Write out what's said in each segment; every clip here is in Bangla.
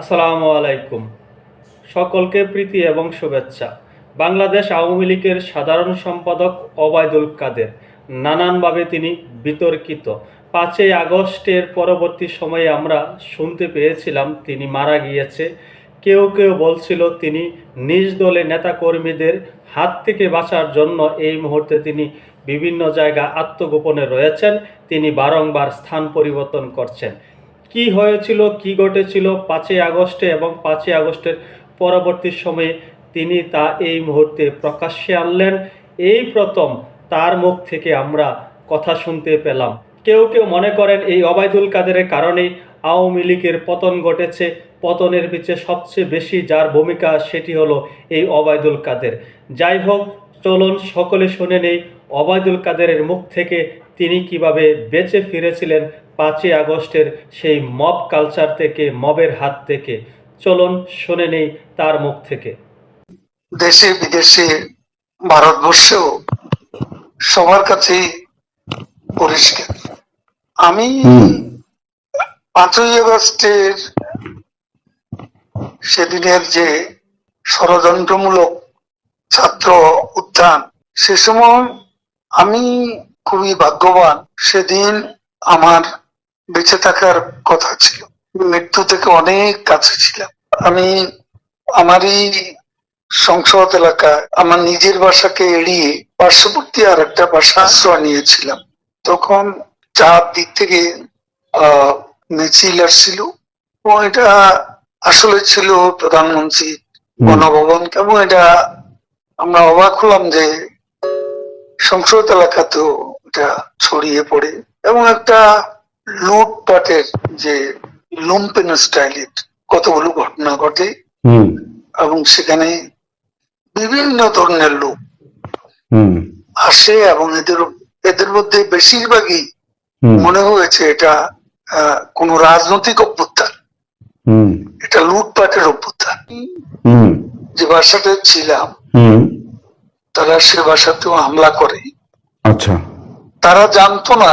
আসসালামু আলাইকুম। সকলকে প্রীতি এবং শুভেচ্ছা। বাংলাদেশ আওয়ামী লীগের সাধারণ সম্পাদক ওবায়দুল কাদের। নানানভাবে তিনি বিতর্কিত। পাঁচই আগস্টের পরবর্তী সময়ে আমরা শুনতে পেয়েছিলাম, তিনি মারা গিয়েছে। কেউ কেউ বলছিল তিনি নিজ দলে নেতাকর্মীদের হাত থেকে বাঁচার জন্য এই মুহূর্তে তিনি বিভিন্ন জায়গা আত্মগোপনে রয়েছেন। তিনি বারংবার স্থান পরিবর্তন করছেন। কি হয়েছিল, কি ঘটেছিল পাঁচই আগস্টে এবং পাঁচই আগস্টের পরবর্তী সময়ে তিনি তা এই মুহূর্তে প্রকাশ্যে আনলেন। এই প্রথম তার মুখ থেকে আমরা কথা শুনতে পেলাম। কেউ কেউ মনে করেন এই অবায়দুল কাদেরের কারণেই আওয়ামী লীগের পতন ঘটেছে। পতনের পিছে সবচেয়ে বেশি যার ভূমিকা সেটি হলো এই অবায়দুল কাদের। যাই হোক, চলুন সকলে শুনে নেই অবায়দুল কাদেরের মুখ থেকে তিনি কীভাবে বেঁচে ফিরেছিলেন পাঁচই আগস্টের সেই মব কালচার থেকে মবের হাত থেকে। চলুন শুনে নেই তার মুখ থেকে। দেশে বিদেশে ভারতবর্ষেও সবার কাছেই পরিষ্কার। আমি পাঁচই আগস্টের সেদিনের যে ষড়যন্ত্রমূলক ছাত্র উত্থান সে সময় আমি খুবই ভাগ্যবান। সেদিন আমার বেঁচে থাকার কথা ছিল। মৃত্যু থেকে অনেক কাছে ছিলাম। আমি আমারই সংসদ এলাকায় আমার নিজের বাসাকে এড়িয়ে পার্শ্ববর্তী আর একটা বাসা আশ্রয় নিয়েছিলাম। তখন চার দিক থেকে আহ মিছিল আসছিল। এবং এটা আসলে ছিল প্রধানমন্ত্রী গণভবন। এবং এটা আমরা অবাক হলাম যে সংসদ এলাকাতেও এটা ছড়িয়ে পড়ে। এবং একটা লুটপাটের যে লুম্পেন স্টাইলের কতগুলো ঘটনা ঘটে এবং সেখানে বিভিন্ন ধরনের লোক আসে এবং এদের এদের মধ্যে বেশিরভাগই মনে হয়েছে এটা কোনো রাজনৈতিক অভ্যুত্থান। হুম। এটা লুটপাটের অভ্যুত্থান। হুম। যে বাসাতে ছিলাম হুম। তারা সে বাসাতেও হামলা করে। আচ্ছা। তারা জানতো না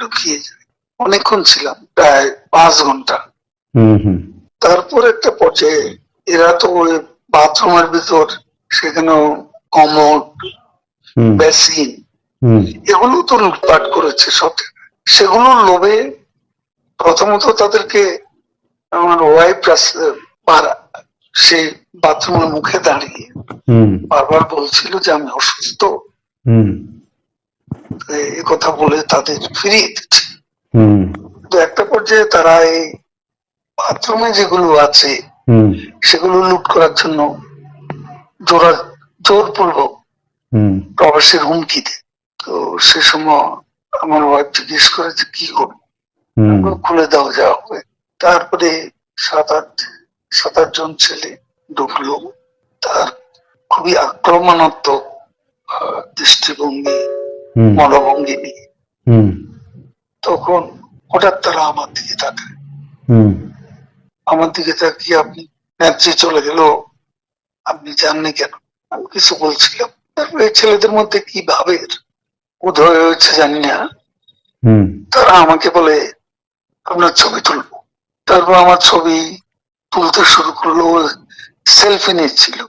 ঢুকিয়ে অনেকক্ষণ ছিলাম প্রায় পাঁচ ঘণ্টা। তারপর একটা পর্যায়ে এরা তো ওই বাথরুমের ভিতর সেখানে কমোড বেসিন এগুলো তো লুটপাট করেছে সব। সেগুলোর লোভে প্রথমত তাদেরকে আমার ওয়াইফ সেই বাথরুমের মুখে দাঁড়িয়ে হুম। বারবার বলছিল যে আমি অসুস্থ। হুম। এই কথা বলে তাদের ফিরিয়ে দিচ্ছে। তো একটা পর্যায়ে তারা এই বাথরুমে যেগুলো আছে সেগুলো লুট করার জন্য জোরা জোরপূর্বক প্রবাসের হুমকি দেয়। তো সে সময় আমার ওয়াইফ জিজ্ঞেস করে যে কি করব খুলে দেওয়া যাওয়া হবে তারপরে সাত আট সাত আট জন ছেলে ঢুকলো। তার খুবই আক্রমণাত্মক দৃষ্টিভঙ্গি মনোভঙ্গি নিয়ে। তখন হঠাৎ তারা আমার দিকে তাকায়। হুম। আমার দিকে তাকিয়ে আপনি নেত্রী চলে গেল। আপনি জাননি কেন? আমি কিছু বলছিলাম। তারপরে ছেলেদের মধ্যে কি ভাবের? উদয় হয়েছে জানি না। তারা আমাকে বলে আপনার ছবি তুলবো। তারপর আমার ছবি তুলতে শুরু করল। সেলফি নিচ্ছিল।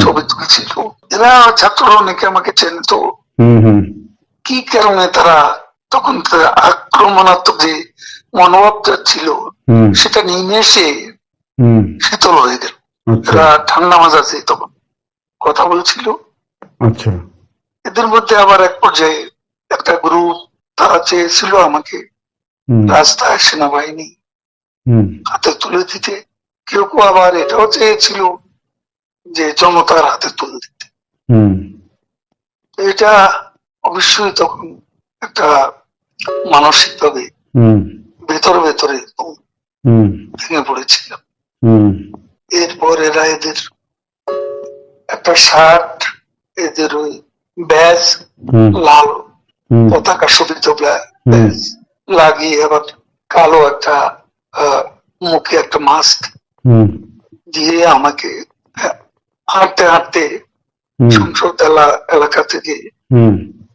ছবি তুলছিল। এরা ছাত্ররা অনেকে আমাকে চেনত। হুম হুম। কি কারণে তারা তখন আক্রমণাত্মক যে মনোভাবটা ছিল সেটা নিয়ে এসে শীতল হয়ে গেল। আচ্ছা। এরা ঠান্ডা মাজাতে তখন। কথা বলছিল। আচ্ছা। এদের মধ্যে আবার এক পর্যায়ে একটা গ্রুপ তারা চেয়েছিল আমাকে রাস্তায় সেনাবাহিনী হাতে তুলে দিতে। কেউ কেউ আবার এটাও চেয়েছিল যে জনতার হাতে তুলে দিতে। হুম। এটা অবশ্যই তখন একটা মানসিক ভাবে ভেতরে ভেতরে ভেঙে পড়েছিল হুম। এরপর এরা এদের একটা শার্ট এদের ওই ব্যাজ লাল পতাকা শোভিত। ব্যাজ লাগিয়ে আবার কালো একটা আহ, মুখে একটা মাস্ক দিয়ে আমাকে হ্যাঁ, হাঁটতে হাঁটতে সংসদ এলাকা থেকে হুম।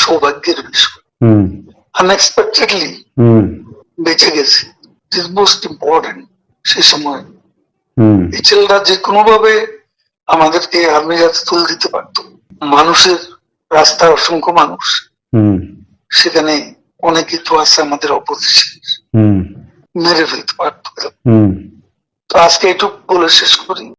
সৌভাগ্যের বিষয়। আনএক্সপেক্টেডলি বেঁচে গেছে। ইজ মোস্ট ইম্পর্টেন্ট সে সময়। এই ছেলেরা যে কোনো ভাবে আমাদেরকে আর্মি যাতে তুলে দিতে পারতো। মানুষের রাস্তায় অসংখ্য মানুষ। সেখানে অনেকে তো আছে আমাদের অপোজিশন মেরে ফেলতে পারতো। তো আজকে এটুকু বলে শেষ করি।